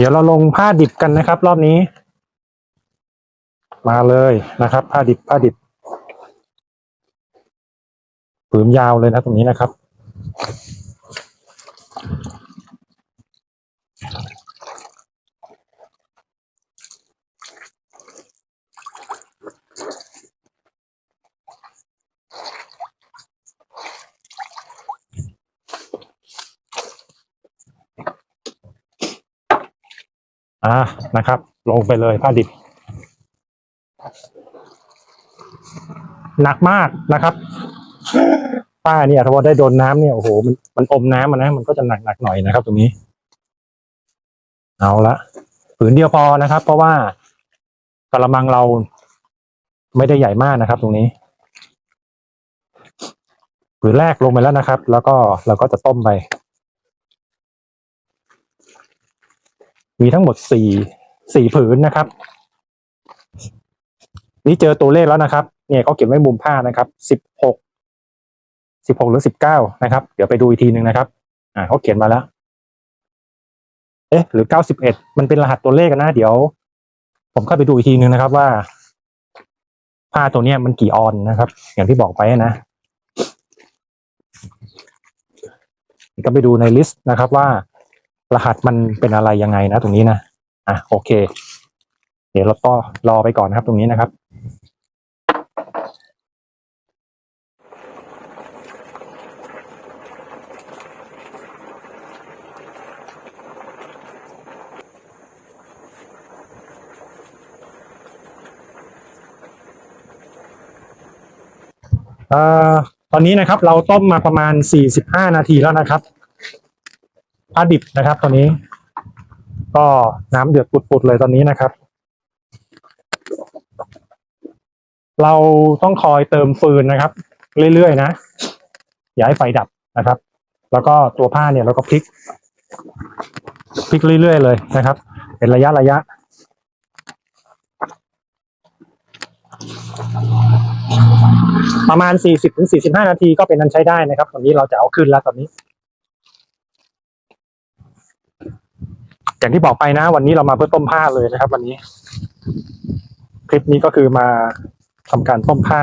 เดี๋ยวเราลงผ้าดิบกันนะครับ รอบนี้ มาเลยนะครับ ผ้าดิบผ้าดิบผืนยาวเลยนะตรงนี้นะครับ อ่านะครับ ลงไปเลยผ้าดิบ หนักมากนะครับ ป้าเนี่ยถ้าว่าได้โดนน้ำเนี่ยโอ้โหมันมันอมน้ำมานะมันก็จะหนักหนักหน่อยนะครับ ตรงนี้ เอาละผืนเดียวพอนะครับ เพราะว่ากระมังเราไม่ได้ใหญ่มากนะครับ ตรงนี้ผืนแรกลงไปแล้วนะครับ แล้วก็เราก็จะต้มไป มีทั้งหมดสี่สี่ผืนนะครับ นี่เจอตัวเลขแล้วนะครับ เนี่ยเขาเก็บไว้มุมผ้านะครับสิบหกสิบหกหรือสิบเก้านะครับ เดี๋ยวไปดูอีกทีหนึ่งนะครับ อ่าเขาเขียนมาแล้ว เอ๊ะ หรือเก้าสิบเอ็ดมันเป็นรหัสตัวเลขกันนะ เดี๋ยว ผมเข้าไปดูอีกทีหนึ่งนะครับว่า ผ้าตัวเนี้ยมันกี่ออนนะครับ อย่างที่บอกไปนะก็ไปดูในลิสต์นะครับว่า รหัสมันเป็นอะไรยังไงนะตรงนี้นะอะโอเค เดี๋ยวเราก็รอไปก่อนนะครับ ตรงนี้นะครับเอ่อตอนนี้นะครับ เราต้มมาประมาณ 45 นาทีแล้วนะครับ ผ้าดิบนะครับตอนนี้ ก็น้ำเดือดปุดๆเลยตอนนี้นะครับ เราต้องคอยเติมฟืนนะครับ เรื่อยๆนะ อย่าให้ไฟดับนะครับ แล้วก็ตัวผ้าเนี่ยเราก็พลิกพลิกเรื่อยๆเลยนะครับ เป็นระยะระยะ ประมาณ 40ถึง45 นาทีก็เป็นนั้นใช้ได้นะครับตอนนี้เราจะเอาขึ้นแล้วตอนนี้ อย่างที่บอกไปนะ วันนี้เรามาเพื่อต้มผ้าเลยนะครับ วันนี้ คลิปนี้ก็คือมาทำการต้มผ้า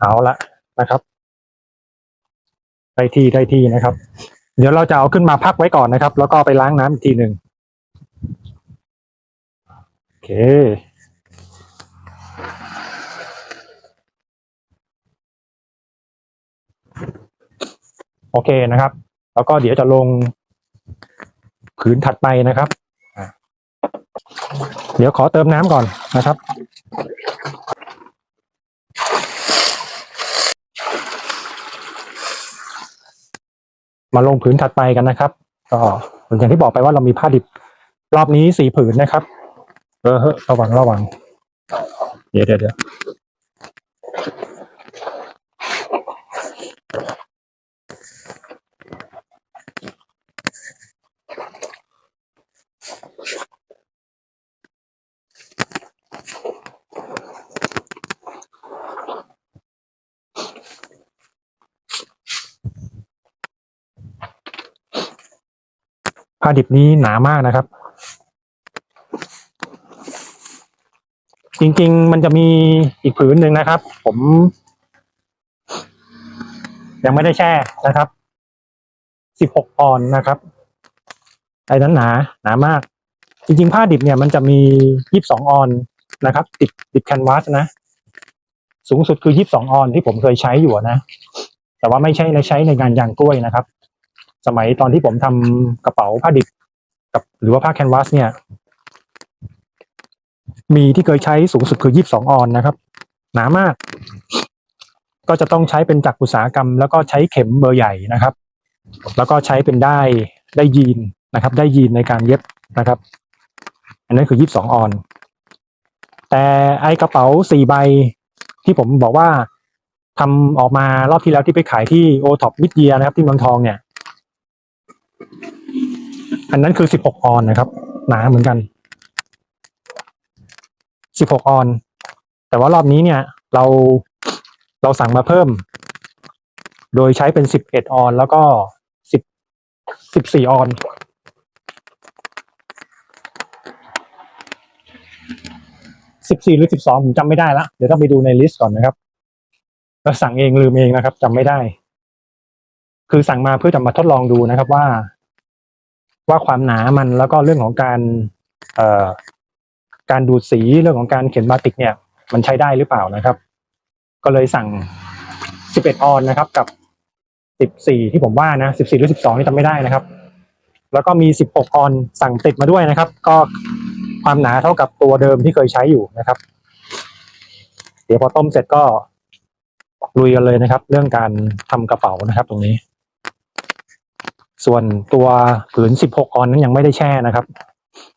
เอาละนะครับได้ที่ได้ที่นะครับ เดี๋ยวเราจะเอาขึ้นมาพักไว้ก่อนนะครับ แล้วก็ไปล้างน้ำอีกทีหนึ่งโอเค โอเคนะครับ แล้วก็เดี๋ยวจะลงผืนถัดไปนะครับเดี๋ยวขอเติมน้ำก่อนนะครับ มาลงผืนถัดไปกันนะครับ ก็อย่างที่บอกไปว่าเรามีผ้าดิบรอบนี้สี่ผืนนะครับ เออเฮ้ยระวังระวังเดี๋ยวเดี๋ยว ผ้าดิบนี้หนามากนะครับ จริงๆ มันจะมีอีกผืนหนึ่งนะครับ ผม ยังไม่ได้แช่นะครับสิบหกปอนด์นะครับไอ้นั้นหนาหนามาก จริง ๆ ผ้าดิบเนี่ยมันจะมียี่สิบสองออนนะครับ ติดติดแคนวาสนะ สูงสุดคือยี่สิบสองออนที่ผมเคยใช้อยู่นะ แต่ว่าไม่ใช่ใช้ในงานยางกล้วยนะครับ สมัยตอนที่ผมทำกระเป๋าผ้าดิบกับหรือว่าผ้าแคนวาสเนี่ย มีที่เคยใช้สูงสุดคือ22ออนนะครับ หนามาก ก็จะต้องใช้เป็นจักรอุตสาหกรรม แล้วก็ใช้เข็มเบอร์ใหญ่นะครับ แล้วก็ใช้เป็นได้ได้ยีนนะครับ ได้ยีนในการเย็บนะครับ อันนั้นคือ22ออน แต่ไอกระเป๋าสี่ใบที่ผมบอกว่าทำออกมารอบที่แล้วที่ไปขายที่โอท็อปมิดเยียนะครับ ที่เมืองทองเนี่ย อันนั้นคือ16ออนนะครับ หนาเหมือนกัน16ออน แต่ว่ารอบนี้เนี่ย เราเราสั่งมาเพิ่ม โดยใช้เป็น11ออนแล้วก็สิบสิบสี่ออนสิบสี่หรือสิบสองผมจำไม่ได้ละเดี๋ยวต้องไปดูในลิสต์ก่อนนะครับแล้วสั่งเองลืมเองนะครับจำไม่ได้ คือสั่งมาเพื่อจะมาทดลองดูนะครับว่า ว่าความหนามันแล้วก็เรื่องของการเอ่อการดูดสีเรื่องของการเขียนบาติกเนี่ย มันใช้ได้หรือเปล่านะครับ ก็เลยสั่งสิบเอ็ดอนนะครับ กับสิบสี่ที่ผมว่านะสิบสี่หรือสิบสองนี่จำไม่ได้นะครับ แล้วก็มีสิบหกออนสั่งติดมาด้วยนะครับ ก็ความหนาเท่ากับตัวเดิมที่เคยใช้อยู่นะครับ เดี๋ยวพอต้มเสร็จก็ลุยกันเลยนะครับ เรื่องการทำกระเป๋านะครับ ตรงนี้ ส่วนตัวผืนสิบหกออนนั้นยังไม่ได้แช่นะครับ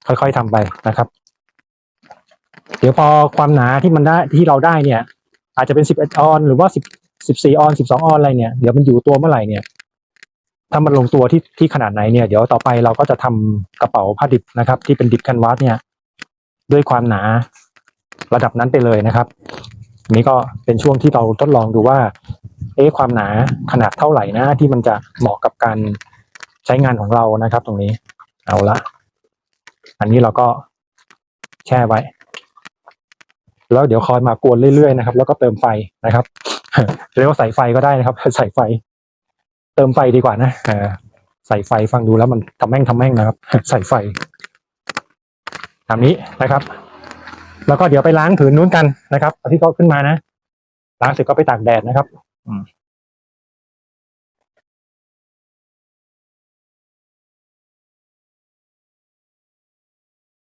ค่อยๆทำไปนะครับ เดี๋ยวพอความหนาที่มันได้ที่เราได้เนี่ย อาจจะเป็นสิบเอ็ดอน หรือว่าสิบสิบสี่ออนสิบสออนอะไรเนี่ยเดี๋ยวมันอยู่ตัวเมื่อไหร่เนี่ยถ้ามันลงตัวที่ที่ขนาดไหนเนี่ยเดี๋ยวต่อไปเราก็จะทำกระเป๋าผ้าดิบนะครับ ที่เป็นดิบแคนวาสเนี่ย ด้วยความหนาระดับนั้นไปเลยนะครับนี้ก็เป็นช่วงที่เราทดลองดูว่า เอ๊ะความหนาขนาดเท่าไหร่นะที่มันจะเหมาะกับการ ใช้งานของเรานะครับ ตรงนี้ เอาละ อันนี้เราก็แช่ไว้ แล้วเดี๋ยวคอยมากวนเรื่อยๆนะครับ แล้วก็เติมไฟนะครับเรียกว่าใส่ไฟก็ได้นะครับ ใส่ไฟ เติมไฟดีกว่านะใส่ไฟฟังดูแล้วมันทำแม่งทำแม่งนะครับ ใส่ไฟตามนี้นะครับ แล้วก็เดี๋ยวไปล้างผืนนู้นกันนะครับที่เขาขึ้นมานะล้างเสร็จก็ไปตากแดดนะครับอืม